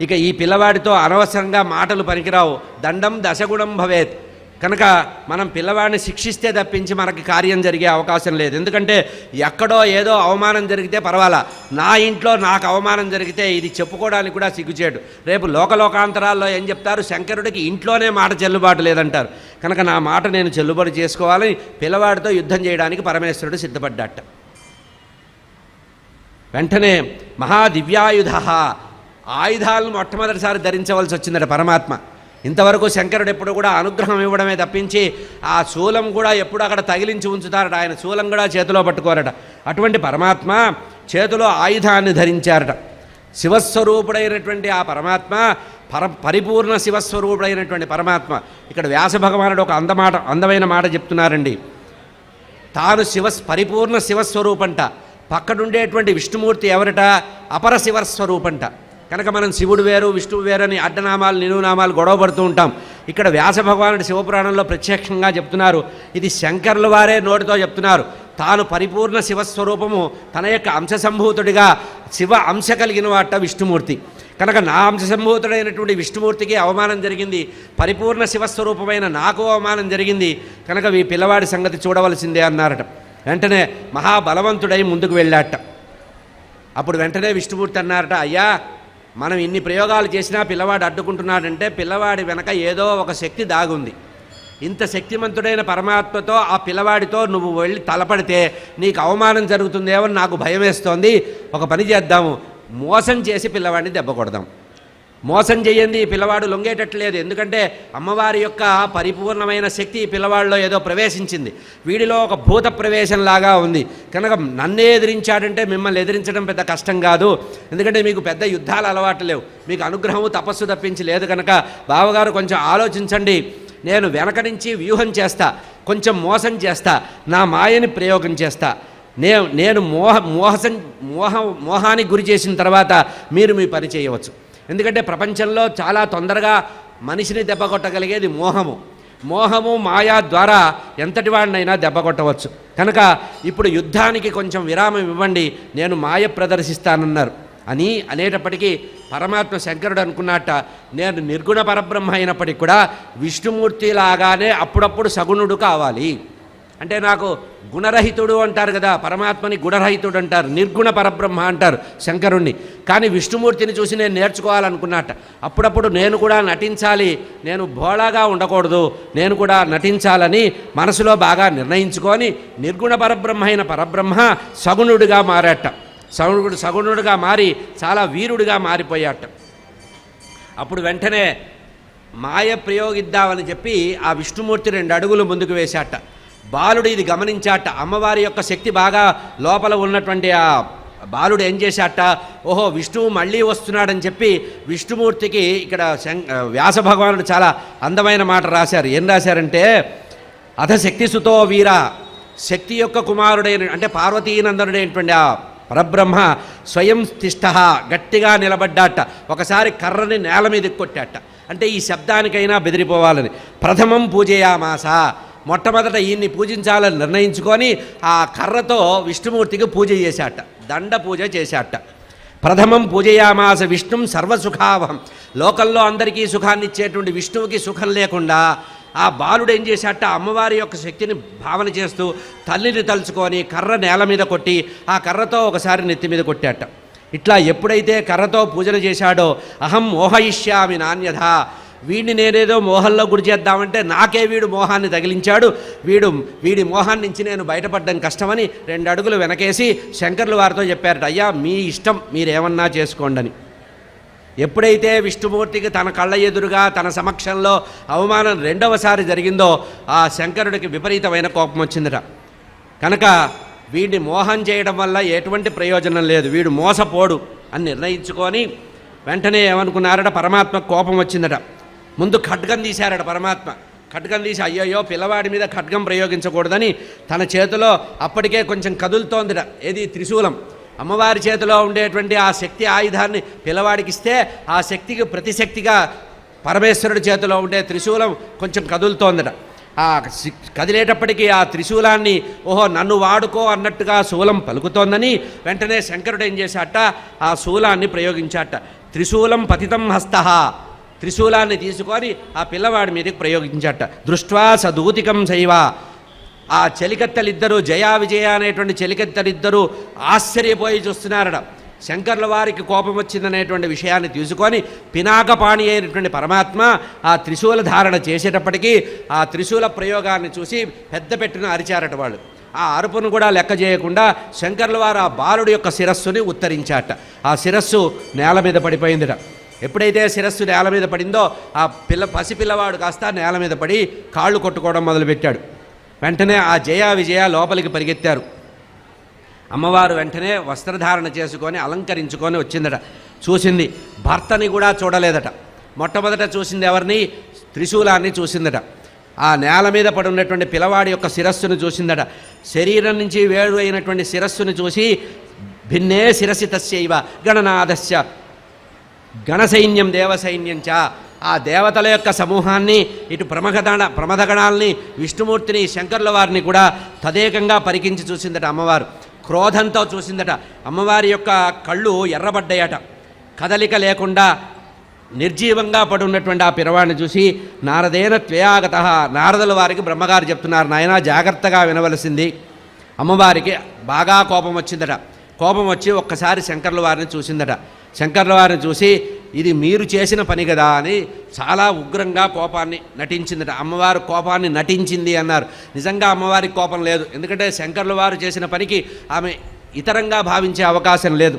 ఇక ఈ పిల్లవాడితో అనవసరంగా మాటలు పనికిరావు. దండం దశగుణం భవేత్. కనుక మనం పిల్లవాడిని శిక్షిస్తే తప్పించి మనకి కార్యం జరిగే అవకాశం లేదు. ఎందుకంటే ఎక్కడో ఏదో అవమానం జరిగితే పర్వాలా. నా ఇంట్లో నాకు అవమానం జరిగితే ఇది చెప్పుకోవడానికి కూడా సిగ్గుచేటు. రేపు లోకలోకాంతరాల్లో ఏం చెప్తారు? శంకరుడికి ఇంట్లోనే మాట చెల్లుబాటు లేదంటారు. కనుక నా మాట నేను చెల్లుబాటు చేసుకోవాలని పిల్లవాడితో యుద్ధం చేయడానికి పరమేశ్వరుడు సిద్ధపడ్డాట. వెంటనే మహాదివ్యాయుధ ఆయుధాలను మొట్టమొదటిసారి ధరించవలసి వచ్చిందట పరమాత్మ. ఇంతవరకు శంకరుడు ఎప్పుడు కూడా అనుగ్రహం ఇవ్వడమే తప్పించి ఆ శూలం కూడా ఎప్పుడు అక్కడ తగిలించి ఉంచుతారట. ఆయన శూలం కూడా చేతిలో పట్టుకోరట. అటువంటి పరమాత్మ చేతిలో ఆయుధాన్ని ధరించారట. శివస్వరూపుడైనటువంటి ఆ పరమాత్మ పర పరిపూర్ణ శివస్వరూపుడైనటువంటి పరమాత్మ. ఇక్కడ వ్యాస భగవానుడు ఒక అందమాట అందమైన మాట చెప్తున్నారండి. తాను శివ పరిపూర్ణ శివస్వరూపంట. పక్కనుండేటువంటి విష్ణుమూర్తి ఎవరట? అపర శివస్వరూపంట. కనుక మనం శివుడు వేరు విష్ణువు వేరు అని అడ్డనామాలు నిలువునామాలు గొడవ పడుతూ ఉంటాం. ఇక్కడ వ్యాస భగవానుడు శివపురాణంలో ప్రత్యక్షంగా చెప్తున్నారు. ఇది శంకర్ల వారే నోటితో చెప్తున్నారు. తాను పరిపూర్ణ శివస్వరూపము తన యొక్క అంశసంభూతుడిగా శివ అంశ కలిగిన వాట విష్ణుమూర్తి. కనుక నా అంశసంభూతుడైనటువంటి విష్ణుమూర్తికి అవమానం జరిగింది. పరిపూర్ణ శివస్వరూపమైన నాకు అవమానం జరిగింది. కనుక ఈ పిల్లవాడి సంగతి చూడవలసిందే అన్నారట. వెంటనే మహాబలవంతుడై ముందుకు వెళ్ళాట. అప్పుడు వెంటనే విష్ణుమూర్తి అన్నారట అయ్యా మనం ఇన్ని ప్రయోగాలు చేసినా పిల్లవాడు అడ్డుకుంటున్నాడంటే పిల్లవాడి వెనక ఏదో ఒక శక్తి దాగుంది. ఇంత శక్తిమంతుడైన పరమాత్మతో ఆ పిల్లవాడితో నువ్వు వెళ్ళి తలపడితే నీకు అవమానం జరుగుతుందేమో నాకు భయం వేస్తోంది ఒక పని చేద్దాము. మోసం చేసి పిల్లవాడిని దెబ్బ కొడదాం. మోసం చేయండి ఈ పిల్లవాడు లొంగేటట్లేదు. ఎందుకంటే అమ్మవారి యొక్క పరిపూర్ణమైన శక్తి ఈ పిల్లవాడిలో ఏదో ప్రవేశించింది. వీడిలో ఒక భూత ప్రవేశంలాగా ఉంది. కనుక నన్నే ఎదిరించాడంటే మిమ్మల్ని ఎదిరించడం పెద్ద కష్టం కాదు. ఎందుకంటే మీకు పెద్ద యుద్ధాలు అలవాటు లేవు. మీకు అనుగ్రహము తపస్సు తప్పించి లేదు కనుక బావగారు కొంచెం ఆలోచించండి. నేను వెనక నుంచి వ్యూహం చేస్తా. కొంచెం మోసం చేస్తా. నా మాయని ప్రయోగం చేస్తా. నేను నేను మోహ మోహసం మోహ మోహానికి గురి చేసిన తర్వాత మీరు మీ పని చేయవచ్చు. ఎందుకంటే ప్రపంచంలో చాలా తొందరగా మనిషిని దెబ్బ కొట్టగలిగేది మోహము. మోహము మాయా ద్వారా ఎంతటి వాడినైనా దెబ్బ కొట్టవచ్చు. కనుక ఇప్పుడు యుద్ధానికి కొంచెం విరామం ఇవ్వండి నేను మాయ ప్రదర్శిస్తానన్నారు. అని అనేటప్పటికీ పరమాత్మ శంకరుడు అనుకున్నట్ట నేను నిర్గుణ పరబ్రహ్మ అయినప్పటికీ కూడా విష్ణుమూర్తి లాగానే అప్పుడప్పుడు సగుణుడు కావాలి. అంటే నాకు గుణరహితుడు అంటారు కదా పరమాత్మని గుణరహితుడు అంటారు నిర్గుణ పరబ్రహ్మ అంటారు శంకరుణ్ణి. కానీ విష్ణుమూర్తిని చూసి నేను నేర్చుకోవాలనుకున్నట్ట. అప్పుడప్పుడు నేను కూడా నటించాలి నేను భోళాగా ఉండకూడదు నేను కూడా నటించాలని మనసులో బాగా నిర్ణయించుకొని నిర్గుణ పరబ్రహ్మ అయిన పరబ్రహ్మ సగుణుడిగా మారాట. సగుణుడు సగుణుడుగా మారి చాలా వీరుడిగా మారిపోయాట. అప్పుడు వెంటనే మాయ ప్రయోగిద్దామని చెప్పి ఆ విష్ణుమూర్తి రెండు అడుగులు ముందుకు వేశాట. బాలుడు ఇది గమనించాట. అమ్మవారి యొక్క శక్తి బాగా లోపల ఉన్నటువంటి ఆ బాలుడు ఏం చేశాట? ఓహో విష్ణువు మళ్ళీ వస్తున్నాడని చెప్పి విష్ణుమూర్తికి ఇక్కడ వ్యాస భగవానుడు చాలా అందమైన మాట రాశారు. ఏం రాశారంటే అథ శక్తి సుతో వీర శక్తి యొక్క కుమారుడైన అంటే పార్వతీనందనుడైనటువంటి ఆ పరబ్రహ్మ స్వయం తిష్ట గట్టిగా నిలబడ్డాట. ఒకసారి కర్రని నేల మీద కొట్టాట. అంటే ఈ శబ్దానికైనా బెదిరిపోవాలని. ప్రథమం పూజయామాస. మొట్టమొదట ఈయన్ని పూజించాలని నిర్ణయించుకొని ఆ కర్రతో విష్ణుమూర్తికి పూజ చేశాట దండ పూజ చేశాట. ప్రథమం పూజయామాస విష్ణుం సర్వసుఖావహం. లోకల్లో అందరికీ సుఖాన్ని ఇచ్చేటువంటి విష్ణువుకి సుఖం లేకుండా ఆ బాలుడు ఏం చేశాట అమ్మవారి యొక్క శక్తిని భావన చేస్తూ తల్లిని తలుచుకొని కర్ర నేల మీద కొట్టి ఆ కర్రతో ఒకసారి నెత్తి మీద కొట్టాట. ఇట్లా ఎప్పుడైతే కర్రతో పూజలు చేశాడో అహం మోహయిష్యామి నాణ్యథ వీడిని నేనేదో మోహంలో గురి చేద్దామంటే నాకే వీడు మోహాన్ని తగిలించాడు. వీడు వీడి మోహాన్ని నుంచి నేను బయటపడడం కష్టమని రెండు అడుగులు వెనకేసి శంకర్లు వారితో చెప్పారట అయ్యా మీ ఇష్టం మీరేమన్నా చేసుకోండి అని ఎప్పుడైతే విష్ణుమూర్తికి తన కళ్ళ ఎదురుగా తన సమక్షంలో అవమానం రెండవసారి జరిగిందో ఆ శంకరుడికి విపరీతమైన కోపం వచ్చిందిట. కనుక వీడిని మోహం చేయడం వల్ల ఎటువంటి ప్రయోజనం లేదు వీడు మోసపోడు అని నిర్ణయించుకొని వెంటనే ఏమనుకున్నారట పరమాత్మ కోపం వచ్చిందట. ముందు ఖడ్గం తీశారట పరమాత్మ. ఖడ్గం తీసి అయ్యయ్యో పిల్లవాడి మీద ఖడ్గం ప్రయోగించకూడదని తన చేతిలో అప్పటికే కొంచెం కదులుతోందిట. ఏది? త్రిశూలం. అమ్మవారి చేతిలో ఉండేటువంటి ఆ శక్తి ఆయుధాన్ని పిల్లవాడికి ఇస్తే ఆ శక్తికి ప్రతిశక్తిగా పరమేశ్వరుడి చేతిలో ఉండే త్రిశూలం కొంచెం కదులుతోందట. ఆ కదిలేటప్పటికీ ఆ త్రిశూలాన్ని ఓహో నన్ను వాడుకో అన్నట్టుగా శూలం పలుకుతోందని వెంటనే శంకరుడు ఏం చేశాట? ఆ శూలాన్ని ప్రయోగించాట. త్రిశూలం పతితం హస్త. త్రిశూలాన్ని తీసుకొని ఆ పిల్లవాడి మీదకి ప్రయోగించట. దృష్ట్వా సదూతికం శైవ. ఆ చెలికత్తెలిద్దరూ జయా విజయ అనేటువంటి చెలికత్తెలిద్దరూ ఆశ్చర్యపోయి చూస్తున్నారట. శంకర్ల వారికి కోపం వచ్చిందనేటువంటి విషయాన్ని తీసుకొని పినాకపాణి అయినటువంటి పరమాత్మ ఆ త్రిశూల ధారణ చేసేటప్పటికీ ఆ త్రిశూల ప్రయోగాన్ని చూసి పెద్ద పెట్టిన అరిచారట వాళ్ళు. ఆ అరుపును కూడా లెక్క చేయకుండా శంకర్ల వారు ఆ బాలుడి యొక్క శిరస్సుని ఉత్తరించాట ఆ శిరస్సు నేల మీద పడిపోయిందిట. ఎప్పుడైతే శిరస్సు నేల మీద పడిందో ఆ పిల్ల పసిపిల్లవాడు కాస్త నేల మీద పడి కాళ్ళు కొట్టుకోవడం మొదలుపెట్టాడు. వెంటనే ఆ జయ విజయ లోపలికి పరిగెత్తారు. అమ్మవారు వెంటనే వస్త్రధారణ చేసుకొని అలంకరించుకొని వచ్చిందట. చూసింది భర్తని కూడా చూడలేదట. మొట్టమొదట చూసింది ఎవరిని? త్రిశూలాన్ని చూసిందట. ఆ నేల మీద పడి ఉన్నటువంటి పిల్లవాడి యొక్క శిరస్సును చూసిందట. శరీరం నుంచి వేరు అయినటువంటి శిరస్సును చూసి భిన్నే శిరసి తస్యవ గణనాథస్య గణసైన్యం దేవసైన్యం చ. ఆ దేవతల యొక్క సమూహాన్ని ఇటు ప్రమగదణ ప్రమదగణాల్ని విష్ణుమూర్తిని శంకర్ల వారిని కూడా తదేకంగా పరికించి చూసిందట అమ్మవారు. క్రోధంతో చూసిందట. అమ్మవారి యొక్క కళ్ళు ఎర్రబడ్డాయట. కదలిక లేకుండా నిర్జీవంగా పడి ఉన్నటువంటి ఆ పిరవాడిని చూసి నారదేన త్వయాగత. నారదుల వారికి బ్రహ్మగారు చెప్తున్నారు నాయన జాగ్రత్తగా వినవలసింది. అమ్మవారికి బాగా కోపం వచ్చిందట. కోపం వచ్చి ఒక్కసారి శంకర్ల వారిని చూసిందట. శంకర్ల వారిని చూసి ఇది మీరు చేసిన పని కదా అని చాలా ఉగ్రంగా కోపాన్ని నటించిందట. అమ్మవారు కోపాన్ని నటించింది అన్నారు. నిజంగా అమ్మవారికి కోపం లేదు. ఎందుకంటే శంకర్ల వారు చేసిన పనికి ఆమె ఇతరంగా భావించే అవకాశం లేదు.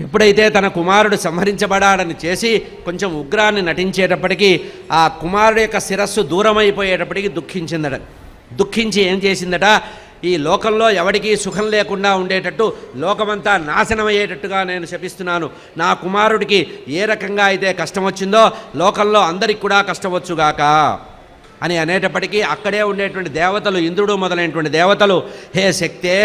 ఎప్పుడైతే తన కుమారుడు సంహరించబడాడని చేసి కొంచెం ఉగ్రాన్ని నటించేటప్పటికీ ఆ కుమారుడు యొక్క శిరస్సు దూరమైపోయేటప్పటికి దుఃఖించిందట. దుఃఖించి ఏం చేసిందట? ఈ లోకంలో ఎవడికి సుఖం లేకుండా ఉండేటట్టు లోకమంతా నాశనమయ్యేటట్టుగా నేను శపిస్తున్నాను. నా కుమారుడికి ఏ రకంగా అయితే కష్టం వచ్చిందో లోకంలో అందరికి కూడా కష్టం వచ్చుగాక అని అనేటప్పటికీ అక్కడే ఉండేటువంటి దేవతలు ఇంద్రుడు మొదలైనటువంటి దేవతలు హే శక్తే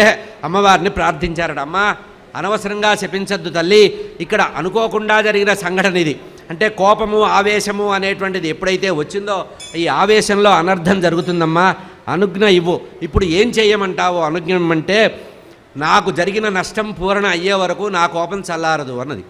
అమ్మవారిని ప్రార్థించారట. అమ్మ అనవసరంగా శపించద్దు తల్లి. ఇక్కడ అనుకోకుండా జరిగిన సంఘటన ఇది. అంటే కోపము ఆవేశము అనేటువంటిది ఎప్పుడైతే వచ్చిందో ఈ ఆవేశంలో అనర్థం జరుగుతుందమ్మా. అనుజ్ఞ ఇవ్వు. ఇప్పుడు ఏం చేయమంటావు? అనుజ్ఞమంటే నాకు జరిగిన నష్టం పూరణ అయ్యే వరకు నా కోపం చల్లారదు అన్నది.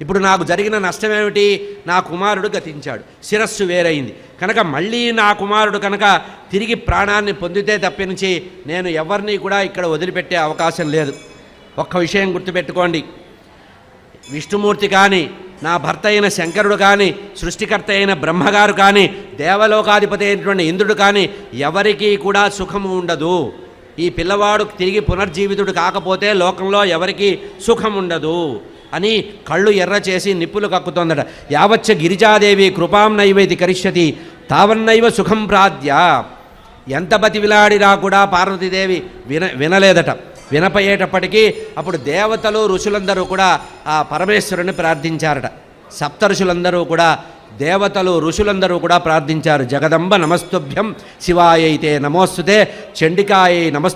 ఇప్పుడు నాకు జరిగిన నష్టం ఏమిటి? నా కుమారుడు గతించాడు. శిరస్సు వేరైంది. కనుక మళ్ళీ నా కుమారుడు కనుక తిరిగి ప్రాణాన్ని పొందితే తప్పించి నేను ఎవరిని కూడా ఇక్కడ వదిలిపెట్టే అవకాశం లేదు. ఒక్క విషయం గుర్తుపెట్టుకోండి. విష్ణుమూర్తి కానీ నా భర్త అయిన శంకరుడు కానీ సృష్టికర్త అయిన బ్రహ్మగారు కానీ దేవలోకాధిపతి అయినటువంటి ఇంద్రుడు కానీ ఎవరికీ కూడా సుఖము ఉండదు. ఈ పిల్లవాడు తిరిగి పునర్జీవితుడు కాకపోతే లోకంలో ఎవరికీ సుఖం ఉండదు అని కళ్ళు ఎర్ర చేసి నిప్పులు కక్కుతోందట. యావచ్చ గిరిజాదేవి కృపాం నైవేది కరిష్యతి తావన్నైవ సుఖం ప్రాద్య ఎంత బతివిలాడినా కూడా పార్వతీదేవి విన వినలేదట. వినపయ్యేటప్పటికీ అప్పుడు దేవతలు ఋషులందరూ కూడా ఆ పరమేశ్వరుని ప్రార్థించారట. సప్త ఋషులందరూ కూడా దేవతలు ఋషులందరూ కూడా ప్రార్థించారు. జగదంబ నమస్తుభ్యం శివాయైతే నమోస్తుతే చండికాయై నమస్తు